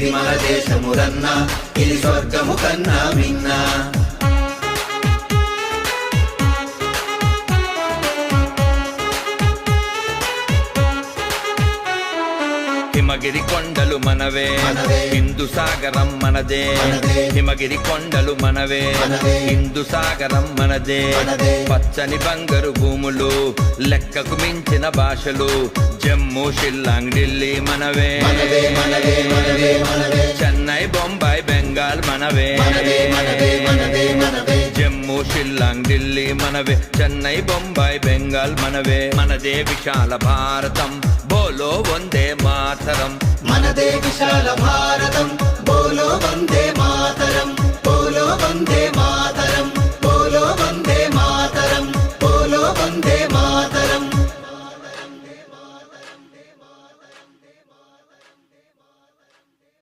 ఇది మన దేశమురన్నా ఇది స్వర్గము కన్నా మిన్నా. హిమగిరి కొండలు మనవే. హిందు హిందూ సాగరం మనదే. హిమగిరి కొండలు మనవే. హిందు హిందూ సాగరం మనదే. పచ్చని బంగారు భూములు లెక్కకు మించిన భాషలు జమ్మూ షిల్లాంగ్ ఢిల్లీ మనవే. చెన్నై బొంబాయి బెంగాల్ మనవే. జమ్మూ షిల్లాంగ్ ఢిల్లీ మనవే. చెన్నై బొంబాయి బెంగాల్ మనవే. మనదే విశాల భారతం. మాతరం. మనదే విశాల భారతం. బోలో వందే మాతరం. బోలో వందే మాతరం. బోలో వందే మాతరం. బోలో వందే మాతరం